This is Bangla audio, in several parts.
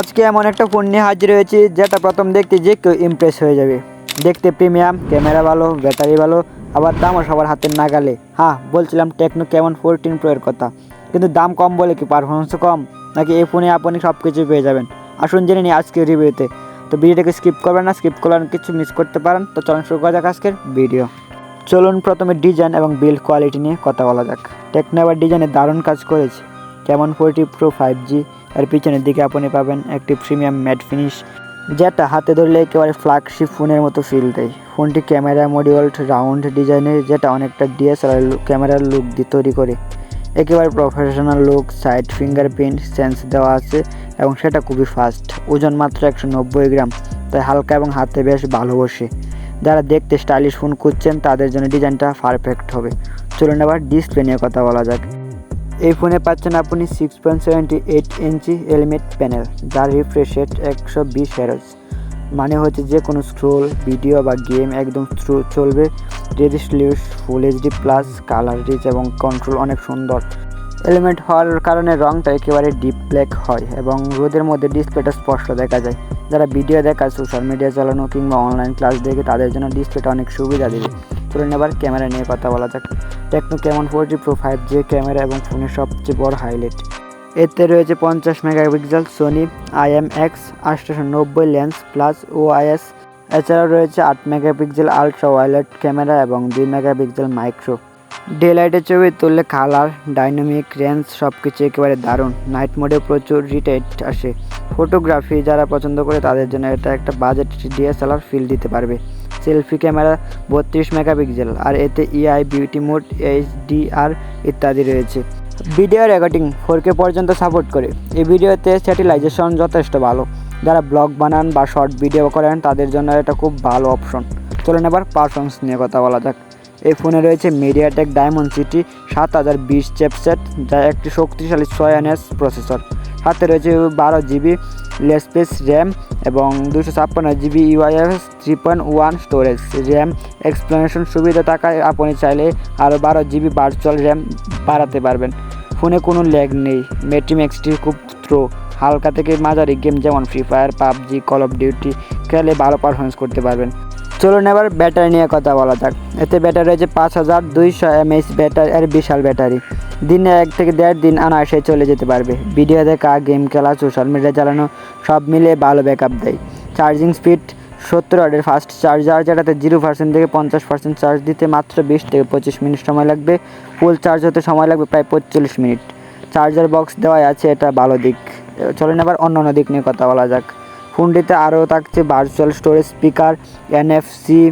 আজকে এমন একটা ফোন নিয়ে হাজির হয়েছি, যেটা প্রথম দেখতে যে কেউ ইমপ্রেস হয়ে যাবে। দেখতে প্রিমিয়াম ক্যামেরা ভালো ব্যাটারি ভালো, আবার দামও সবার হাতের নাগালে। হ্যাঁ বলছিলাম টেকনো কেমন ফোরটিন প্রো এর কথা। কিন্তু দাম কম বলে কি পারফরমেন্সও কম? নাকি এই ফোনে আপনি সব কিছু পেয়ে যাবেন? আসুন জেনে নিই আজকে রিভিউতে তো ভিডিওটাকে স্কিপ করবেন না স্কিপ করলে কিছু মিস করতে পারেন। তো চলুন শুরু করা যাক আজকের ভিডিও চলুন প্রথমে ডিজাইন এবং বিল্ড কোয়ালিটি নিয়ে কথা বলা যাক। টেকনো আবার ডিজাইনে দারুণ কাজ করেছে। কেমন ফোরটি প্রো ফাইভ জি এর পিছনের দিকে আপনি পাবেন একটি প্রিমিয়াম ম্যাট ফিনিশ, যেটা হাতে ধরলে একেবারে ফ্ল্যাগশিপ ফোনের মতো ফিল দেয়। ফোনটি ক্যামেরা মডিউল রাউন্ড ডিজাইনের যেটা অনেকটা ডিএসএলআর ক্যামেরার লুক দিয়ে তৈরি করে। একেবারে professional look side fingerprint sense দেওয়া আছে, এবং সেটা খুবই ফাস্ট ওজন মাত্র একশো নব্বই গ্রাম, তাই হালকা এবং হাতে বেশ ভালো বসে। যারা দেখতে স্টাইলিশ ফোন খুঁজছেন, তাদের জন্য ডিজাইনটা পারফেক্ট হবে। চলুন আবার ডিসপ্লে নিয়ে কথা বলা যাক। এই ফোনে পাচ্ছেন আপনি six point seventy eight inch element panel যার রিফ্রেশ রেট একশো বিশ হেরস মানে হচ্ছে যে কোনো স্ক্রোল ভিডিও বা গেম একদম চলবে। Resolution full HD plus colour rich এবং কন্ট্রোল অনেক সুন্দর। এলিমেন্ট হওয়ার কারণে রংটা একেবারে ডিপ ব্ল্যাক হয় এবং রোদের মধ্যে ডিসপ্লেটা স্পষ্ট দেখা যায়। যারা ভিডিও দেখা সোশ্যাল মিডিয়া চালানো কিংবা অনলাইন ক্লাস দেখে তাদের জন্য ডিসপ্লেটা অনেক সুবিধা দেবে। চলুন এবার ক্যামেরা নিয়ে কথা বলা যাক। Tecno Camon four G Pro five G camera এবং ফোনের সবচেয়ে বড় হাইলাইট এতে রয়েছে পঞ্চাশ মেগাপিক্সেল সোনি আইএম এক্স আটশোশো নব্বই লেন্স প্লাস ও আইএস এছাড়াও রয়েছে আট মেগাপিক্সেল আলট্রা ওয়াইলেট ক্যামেরা এবং দুই মেগাপিক্সেল মাইক্রো ডে লাইটের ছবি তুললে কালার ডাইনামিক রেঞ্জ সব কিছু একেবারে দারুণ। নাইট মোডে প্রচুর রিটাইট আসে। ফটোগ্রাফি যারা পছন্দ করে তাদের জন্য এটা একটা বাজেট ডিএসএলআর ফিল দিতে পারবে। সেলফি ক্যামেরা, বত্রিশ মেগাপিক্সেল, আর এতে ইআই বিউটি মোড, এইচডিআর ইত্যাদি রয়েছে। ভিডিও রেকর্ডিং ফোর কে পর্যন্ত সাপোর্ট করে। এই ভিডিওতে স্যাটেলাইজেশন যথেষ্ট ভালো। যারা ব্লগ বানান বা শর্ট ভিডিও করেন, তাদের জন্য এটা খুব ভালো অপশন। চলুন এবার পারফরমেন্স নিয়ে কথা বলা যাক। এই ফোনে রয়েছে মিডিয়াটেক ডায়মন্ড সিটি সাত হাজার বিশ চেপসেট যা একটি শক্তিশালী ছয় এনএস প্রসেসর। হাতে রয়েছে বারো জিবি লেসপেস র্যাম এবং দুশো ছাপ্পান্ন GB UFS three point one storage RAM. Explanation সুবিধা থাকায় আপনি চাইলে আরও বারো জিবি ভার্চুয়াল র্যাম বাড়াতে পারবেন। ফোনে কোনো ল্যাগ নেই। মেট্রিম্যাক্সটি খুব থ্রো হালকা থেকে মাঝারি গেম যেমন free fire PUBG call of duty খেলে ভালো পারফরমেন্স করতে পারবেন। চলুন এবার ব্যাটারি নিয়ে কথা বলা যাক। এতে ব্যাটারি রয়েছে পাঁচ হাজার দুইশো এমএইচ ব্যাটারি আর বিশাল ব্যাটারি। দিনে এক থেকে দেড় দিন আনাসে চলে যেতে পারবে। ভিডিও দেখা, গেম খেলা সোশ্যাল মিডিয়া চালানো, সব মিলে ভালো ব্যাকআপ দেয়। চার্জিং স্পিড সত্তর ওয়াটের ফাস্ট চার্জার যেটাতে জিরো পার্সেন্ট থেকে পঞ্চাশ পার্সেন্ট চার্জ দিতে মাত্র বিশ থেকে পঁচিশ মিনিট সময় লাগবে। ফুল চার্জ হতে সময় লাগবে প্রায় পঁয়তাল্লিশ মিনিট। চার্জার বক্স দেওয়াই আছে, এটা ভালো দিক। চলেন আবার অন্য অন্য দিক নিয়ে কথা বলা যাক। ফোনটিতে আরও থাকছে virtual storage speaker NFC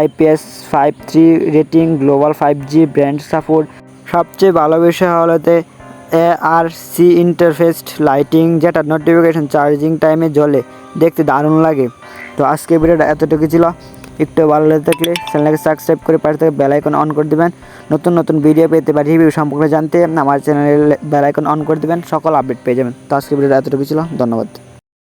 IPS five three rating global five G brand support সবচেয়ে ভালো বিষয় হলোতে A R C interfaced lighting যেটা নোটিফিকেশন চার্জিং টাইমে জ্বলে। দেখতে দারুণ লাগে। তো আজকে ভিডিওটা এতটুকু ছিল। একটু ভালো লেগে থাকলে চ্যানেলকে সাবস্ক্রাইব করে পাশে থেকে বেল আইকন অন করে দেবেন। নতুন নতুন ভিডিও পেতে বা রিভিউ সম্পর্কে জানতে। আমার চ্যানেলে বেল আইকন অন করে দেবেন। সকল আপডেট পেয়ে যাবেন। তো আজকে ভিডিওটা এতটুকু ছিল। ধন্যবাদ।